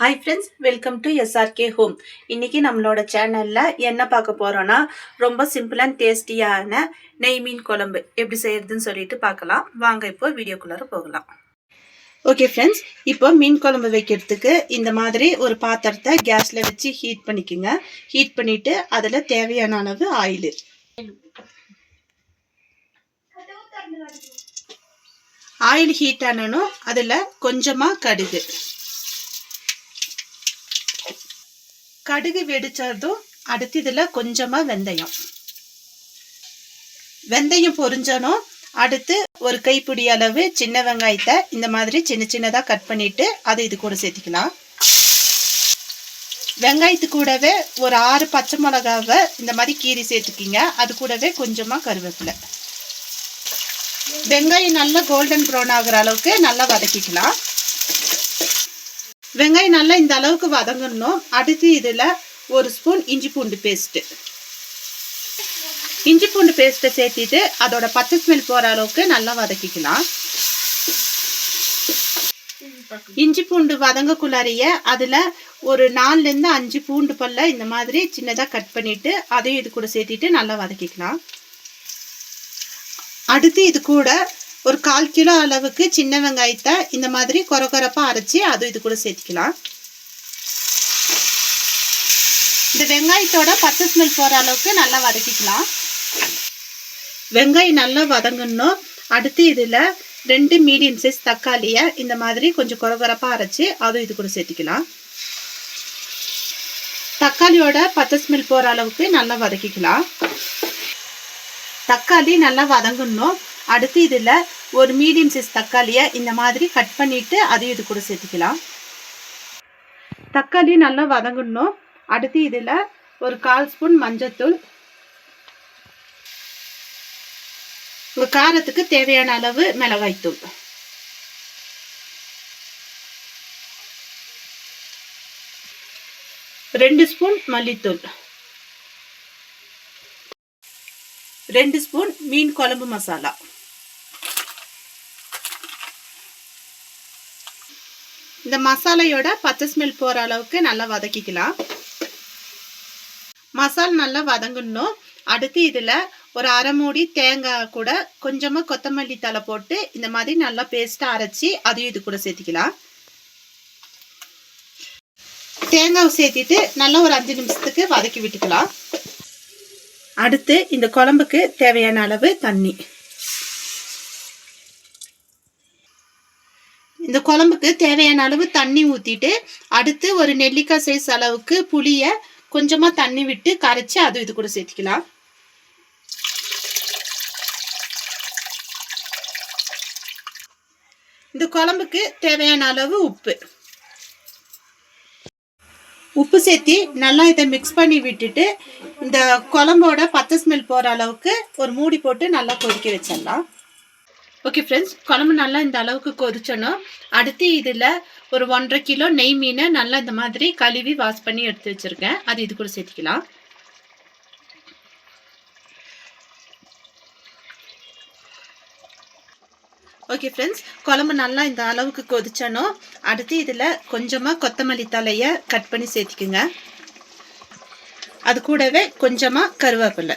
Hi friends welcome to SRK home இன்றைக்கி நம்மளோட சேனலில் என்ன பார்க்க போகிறோன்னா ரொம்ப சிம்பிள் அண்ட் டேஸ்டியான நெய் மீன் குழம்பு எப்படி செய்யறதுன்னு சொல்லிட்டு பார்க்கலாம். வாங்க இப்போ வீடியோக்குள்ளார போகலாம். ஓகே ஃப்ரெண்ட்ஸ் இப்போ மீன் குழம்பு வைக்கிறதுக்கு இந்த மாதிரி ஒரு பாத்திரத்தை கேஸில் வச்சு ஹீட் பண்ணிக்கோங்க. ஹீட் பண்ணிவிட்டு அதில் தேவையான அளவு ஆயில் ஆயில் ஹீட் ஆனனும் அதில் கொஞ்சமாக கடுகு. கடுகு வெடிச்சதும் அடுத்து இதில் கொஞ்சமாக வெந்தயம். வெந்தயம் பொரிஞ்சனும் அடுத்து ஒரு கைப்பிடி அளவு சின்ன வெங்காயத்தை இந்த மாதிரி சின்ன சின்னதாக கட் பண்ணிவிட்டு அதை இது கூட சேர்த்திக்கலாம். வெங்காயத்து கூடவே ஒரு ஆறு பச்சை மிளகாவை இந்த மாதிரி கீரி சேர்த்துக்கிங்க. அது கூடவே கொஞ்சமாக கருவேப்பிலை. வெங்காயம் நல்லா கோல்டன் ப்ரௌன் ஆகிற அளவுக்கு நல்லா வதக்கிக்கலாம். வெங்காயம் நல்லா இந்த அளவுக்கு வதங்கணும். அடுத்து இதில் ஒரு ஸ்பூன் இஞ்சி பூண்டு பேஸ்ட்டு இஞ்சி பூண்டு பேஸ்ட்டை சேர்த்திட்டு அதோட பச்சை ஸ்மெல் போகிற அளவுக்கு நல்லா வதக்கிக்கலாம். இஞ்சி பூண்டு வதங்கக்குள்ளாரிய அதில் ஒரு நாலுலேருந்து அஞ்சு பூண்டு பல்ல இந்த மாதிரி சின்னதாக கட் பண்ணிவிட்டு அதையும் இது கூட சேர்த்திட்டு நல்லா வதக்கிக்கலாம். அடுத்து இது கூட ஒரு கால் கிலோ அளவுக்கு சின்ன வெங்காயத்தை இந்த மாதிரி கொர கொரப்பாக அரைச்சி அதுவும் இது கூட சேர்த்துக்கலாம். இந்த வெங்காயத்தோட பச்சை ஸ்மெல் போகிற அளவுக்கு நல்லா வதக்கிக்கலாம். வெங்காயம் நல்லா வதங்கணும். அடுத்து இதில் ரெண்டு மீடியம் சைஸ் தக்காளியை இந்த மாதிரி கொஞ்சம் கொர அரைச்சி அதுவும் இது கூட சேர்த்துக்கலாம். தக்காளியோட பச்சை ஸ்மெல் போகிற அளவுக்கு நல்லா வதக்கிக்கலாம். தக்காளி நல்லா வதங்கணும். அடுத்து இதில் ஒரு மீடியம் சைஸ் தக்காளியை இந்த மாதிரி கட் பண்ணிவிட்டு அதையும் இது கூட சேர்த்துக்கலாம். தக்காளி நல்லா வதங்கணும். அடுத்து இதில் ஒரு கால் ஸ்பூன் மஞ்சத்தூள். ஒரு காரத்துக்கு தேவையான அளவு மிளகாய்த்தூள். ரெண்டு ஸ்பூன் மல்லித்தூள். ரெண்டு ஸ்பூன் மீன் குழம்பு மசாலா. இந்த மசாலையோட பச்சை ஸ்மெல் போகிற அளவுக்கு நல்லா வதக்கிக்கலாம். மசால் நல்லா வதங்கணும். அடுத்து இதில் ஒரு அரை மூடி தேங்காய் கூட கொஞ்சமாக கொத்தமல்லி தலை போட்டு இந்த மாதிரி நல்லா பேஸ்ட்டாக அரைச்சி அதையும் இது கூட சேர்த்திக்கலாம். தேங்காவை சேர்த்திட்டு நல்லா ஒரு அஞ்சு நிமிஷத்துக்கு வதக்கி விட்டுக்கலாம். அடுத்து இந்த குழம்புக்கு தேவையான அளவு தண்ணி. இந்த குழம்புக்கு தேவையான அளவு தண்ணி ஊற்றிட்டு அடுத்து ஒரு நெல்லிக்காய் சைஸ் அளவுக்கு புளியை கொஞ்சமாக தண்ணி விட்டு கரைச்சி அது இது கூட சேர்த்துக்கலாம். இந்த குழம்புக்கு தேவையான அளவு உப்பு. உப்பு சேர்த்தி நல்லா இதை மிக்ஸ் பண்ணி விட்டுட்டு இந்த குழம்போட பத்து ஸ்மெல் போகிற அளவுக்கு ஒரு மூடி போட்டு நல்லா கொதிக்க வச்சிடலாம். ஓகே ஃப்ரெண்ட்ஸ் குழம்பு நல்லா இந்த அளவுக்கு கொதிச்சணும் அடுத்து இதில் ஒரு ஒன்றரை கிலோ நெய் மீனை நல்லா இந்த மாதிரி கழுவி வாஷ் பண்ணி எடுத்து வச்சுருக்கேன். அது இது கூட சேர்த்திக்கலாம். ஓகே ஃப்ரெண்ட்ஸ் குழம்பு நல்லா இந்த அளவுக்கு கொதிச்சனோ அடுத்து இதில் கொஞ்சமாக கொத்தமல்லி தலையை கட் பண்ணி சேர்த்துக்குங்க. அது கூடவே கொஞ்சமாக கருவேப்பிலை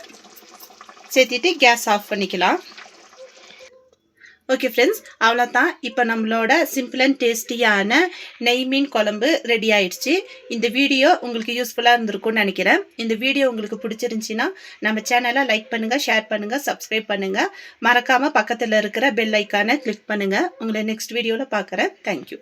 சேர்த்திட்டு கேஸ் ஆஃப் பண்ணிக்கலாம். ஓகே ஃப்ரெண்ட்ஸ் அவ்வளோதான் இப்போ நம்மளோட சிம்பிள் அண்ட் டேஸ்டியான நெய் மீன் குழம்பு ரெடி ஆயிடுச்சு. இந்த வீடியோ உங்களுக்கு யூஸ்ஃபுல்லாக இருந்திருக்கும்னு நினைக்கிறேன். இந்த வீடியோ உங்களுக்கு பிடிச்சிருந்துச்சின்னா நம்ம சேனலை லைக் பண்ணுங்கள் ஷேர் பண்ணுங்கள் சப்ஸ்கிரைப் பண்ணுங்கள் மறக்காமல் பக்கத்தில் இருக்கிற பெல் ஐக்கானை கிளிக் பண்ணுங்கள் உங்களை நெக்ஸ்ட் வீடியோவில் பார்க்குறேன் தேங்க்யூ